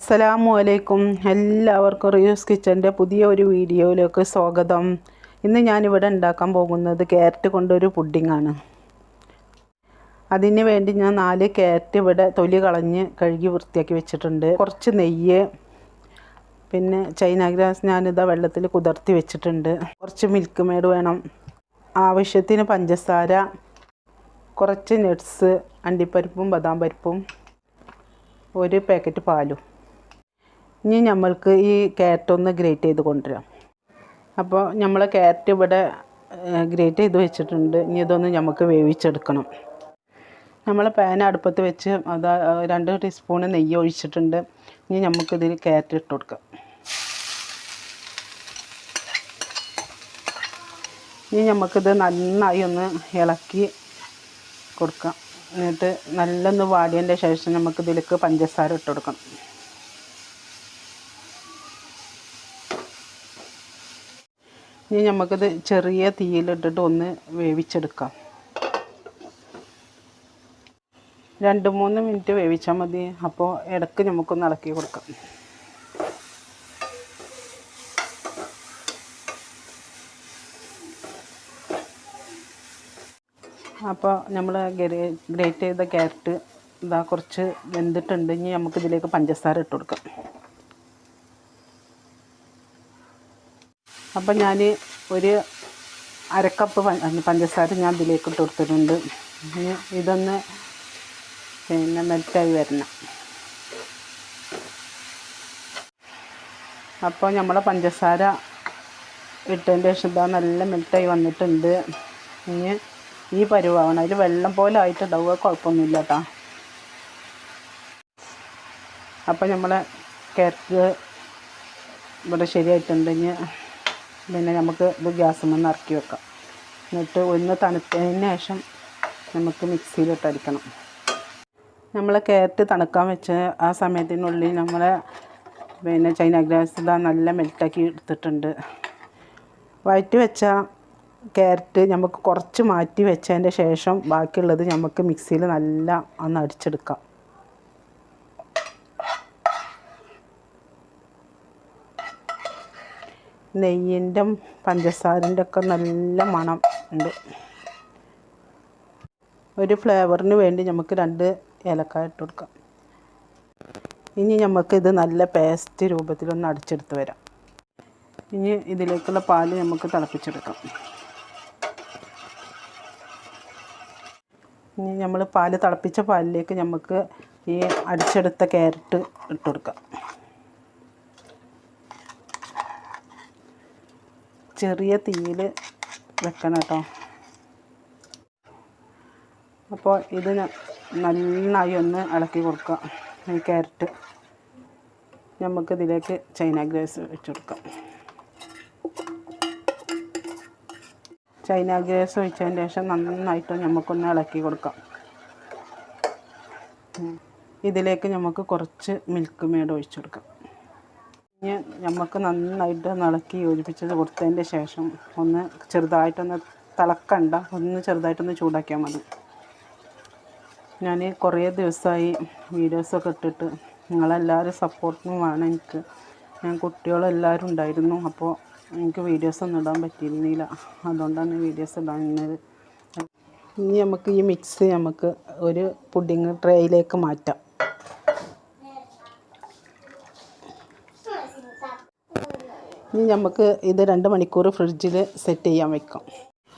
അസ്സലാമു അലൈക്കും. എല്ലാവർക്കും റിയൂസ് കിച്ചന്റെ പുതിയ ഒരു വീഡിയോയിലേക്ക് സ്വാഗതം. ഇന്ന് ഞാനിവിടെ ഉണ്ടാക്കാൻ പോകുന്നത് ക്യാരറ്റ് കൊണ്ടൊരു പുഡിങ്ങാണ് അതിന് വേണ്ടി ഞാൻ നാല് ക്യാരറ്റ് ഇവിടെ തൊലി കളഞ്ഞ് കഴുകി വൃത്തിയാക്കി വെച്ചിട്ടുണ്ട്. കുറച്ച് നെയ്യ് പിന്നെ ചൈന ഗ്രാസ് ഞാനിതാ വെള്ളത്തിൽ കുതിർത്തി വെച്ചിട്ടുണ്ട്. കുറച്ച് മിൽക്ക് മേഡ് വേണം. ആവശ്യത്തിന് പഞ്ചസാര കുറച്ച് നട്ട്സ് അണ്ടിപ്പരിപ്പും ബദാം പരിപ്പും ഒരു പാക്കറ്റ് പാലും. ഇനി നമ്മൾക്ക് ഈ ക്യാരറ്റ് ഒന്ന് ഗ്രേറ്റ് ചെയ്ത് കൊണ്ടുവരാം. അപ്പോൾ നമ്മൾ ക്യാരറ്റ് ഇവിടെ ഗ്രേറ്റ് ചെയ്ത് വെച്ചിട്ടുണ്ട്. ഇനി ഇതൊന്ന് നമുക്ക് വേവിച്ചെടുക്കണം. നമ്മൾ പാൻ അടുപ്പത്ത് വെച്ച് അത് രണ്ട് ടീസ്പൂണ് നെയ്യ് ഒഴിച്ചിട്ടുണ്ട്. ഇനി നമുക്കിതിൽ ക്യാരറ്റ് ഇട്ട് കൊടുക്കാം. ഇനി നമുക്കിത് നന്നായി ഒന്ന് ഇളക്കി കൊടുക്കാം. എന്നിട്ട് നല്ലൊന്ന് വാടിയതിന്റെ ശേഷം നമുക്കിതിലേക്ക് പഞ്ചസാര ഇട്ട് കൊടുക്കണം. ഇനി നമുക്കിത് ചെറിയ തീയിലിട്ടിട്ട് ഒന്ന് വേവിച്ചെടുക്കാം. രണ്ട് മൂന്ന് മിനിറ്റ് വേവിച്ചാൽ മതി. അപ്പോൾ ഇടയ്ക്ക് നമുക്കൊന്ന് ഇളക്കി കൊടുക്കാം. അപ്പോൾ നമ്മൾ ഗ്രേറ്റ് ചെയ്ത ക്യാരറ്റ് ഇതാ കുറച്ച് വെന്തിട്ടുണ്ട്. ഇനി നമുക്ക് ഇതിലേക്ക് പഞ്ചസാര ഇട്ട് കൊടുക്കാം. അപ്പം ഞാൻ ഒരു അരക്കപ്പ് പഞ്ചസാര ഞാൻ ഇതിലേക്ക് ഇട്ട് കൊടുത്തിട്ടുണ്ട്. ഇനി ഇതൊന്ന് പിന്നെ മെൽറ്റായി വരണം. അപ്പോൾ നമ്മളെ പഞ്ചസാര ഇട്ടതിന്റെ ശേഷം ഇതാ നല്ല മെൽറ്റായി വന്നിട്ടുണ്ട്. ഇനി ഈ പരുവാവണം. അതിൽ വെള്ളം പോലെ ആയിട്ടുണ്ടാവുക കുഴപ്പമൊന്നുമില്ല കേട്ടോ അപ്പോൾ നമ്മളെ ക്യാരറ്റ് ഇവിടെ ശരിയായിട്ടുണ്ട്. ഇനി പിന്നെ നമുക്ക് ഇത് ഗ്യാസിൽ നിന്ന് ഇറക്കി വെക്കാം. എന്നിട്ട് ഒന്ന് തണുത്തതിന് ശേഷം നമുക്ക് മിക്സിയിലിട്ട് അടിക്കണം നമ്മൾ കയറ്റ് തണുക്കാൻ വെച്ച് ആ സമയത്തിനുള്ളിൽ നമ്മൾ പിന്നെ ചൈന ഗ്രാസ് ഇതാ നല്ല മെൽറ്റാക്കി എടുത്തിട്ടുണ്ട്. വഴറ്റി വെച്ച ക്യാരറ്റ് നമുക്ക് കുറച്ച് മാറ്റി വെച്ചതിന്റെ ശേഷം ബാക്കിയുള്ളത് നമുക്ക് മിക്സിയിൽ നല്ല ഒന്ന് അടിച്ചെടുക്കാം. നെയ്യിന്റെ പഞ്ചസാരന്റെ ഒക്കെ നല്ല മണം ഉണ്ട്. ഒരു ഫ്ലേവറിന് വേണ്ടി നമുക്ക് രണ്ട് ഏലക്കായ ഇട്ട് കൊടുക്കാം. ഇനി നമുക്കിത് നല്ല പേസ്റ്റ് രൂപത്തിലൊന്ന് അടിച്ചെടുത്ത് വരാം. ഇനി ഇതിലേക്കുള്ള പാൽ നമുക്ക് തിളപ്പിച്ചെടുക്കാം. ഇനി നമ്മൾ പാൽ തിളപ്പിച്ച പാലിലേക്ക് നമുക്ക് ഈ അടിച്ചെടുത്ത ക്യാരറ്റ് ഇട്ട് കൊടുക്കാം. ചെറിയ തീയിൽ വെക്കണം കേട്ടോ. അപ്പോൾ ഇത് നന്നായി ഒന്ന് ഇളക്കി കൊടുക്കുക ഈ ക്യാരറ്റ് നമുക്ക് ഇതിലേക്ക് ചൈന ഗ്രേസ് വെച്ച് കൊടുക്കാം. ചൈന ഗ്രേസ് ഒഴിച്ചതിന് ശേഷം നന്നായിട്ട് നമുക്കൊന്ന് ഇളക്കി കൊടുക്കാം. ഇതിലേക്ക് നമുക്ക് കുറച്ച് മിൽക്ക് മേഡ് ഒഴിച്ചു കൊടുക്കാം. ഇനി നമുക്ക് നന്നായിട്ട് ഇളക്കി യോജിപ്പിച്ചത് കൊടുത്തതിന്റെ ശേഷം ഒന്ന് ചെറുതായിട്ടൊന്ന് തിളക്കണ്ട. ഒന്ന് ചെറുതായിട്ടൊന്ന് ചൂടാക്കിയാൽ മതി. ഞാൻ കുറേ ദിവസമായി വീഡിയോസൊക്കെ ഇട്ടിട്ട് നിങ്ങളെല്ലാവരും സപ്പോർട്ടും വേണം എനിക്ക്. ഞാൻ കുട്ടികളെല്ലാവരും ഉണ്ടായിരുന്നു അപ്പോൾ എനിക്ക് വീഡിയോസ് ഒന്നും ഇടാൻ പറ്റിയിരുന്നില്ല. അതുകൊണ്ടാണ് വീഡിയോസ് ഇടാനുള്ളത് ഇനി നമുക്ക് ഈ മിക്സ് നമുക്ക് ഒരു പുഡിങ് ട്രേയിലേക്ക് മാറ്റാം. ഇനി നമുക്ക് ഇത് രണ്ട് മണിക്കൂർ ഫ്രിഡ്ജിൽ സെറ്റ് ചെയ്യാൻ വെക്കാം.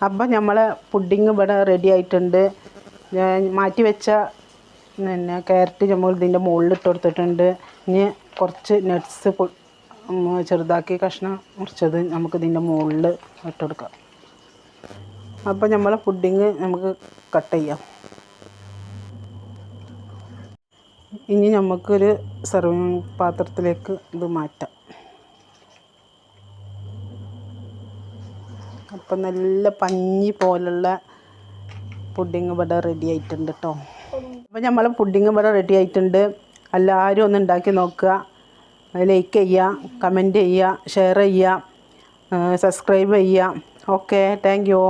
അപ്പം നമ്മളെ പുഡിങ് ഇവിടെ റെഡി ആയിട്ടുണ്ട്. മാറ്റി വെച്ച പിന്നെ ക്യാരറ്റ് നമ്മൾ ഇതിന്റെ മുകളിൽ ഇട്ട് കൊടുത്തിട്ടുണ്ട്. ഇനി കുറച്ച് നട്ട്സ് ചെറുതാക്കി കഷ്ണം മുറിച്ചത് നമുക്ക് ഇതിന്റെ മുകളിൽ ഇട്ട് കൊടുക്കാം. അപ്പോൾ നമ്മളെ പുഡിങ് നമുക്ക് കട്ട് ചെയ്യാം. ഇനി നമുക്കൊരു സെർവിങ് പാത്രത്തിലേക്ക് ഇത് മാറ്റാം. അപ്പം നല്ല പഞ്ഞി പോലുള്ള പുഡിങ് ഇവിടെ റെഡി ആയിട്ടുണ്ട് കേട്ടോ അപ്പോൾ നമ്മൾ പുഡിങ് ഇവിടെ റെഡി ആയിട്ടുണ്ട്. എല്ലാവരും ഒന്ന് ഉണ്ടാക്കി നോക്കുക. ലൈക്ക് ചെയ്യുക കമന്റ് ചെയ്യുക ഷെയർ ചെയ്യുക സബ്സ്ക്രൈബ് ചെയ്യുക. Okay thank you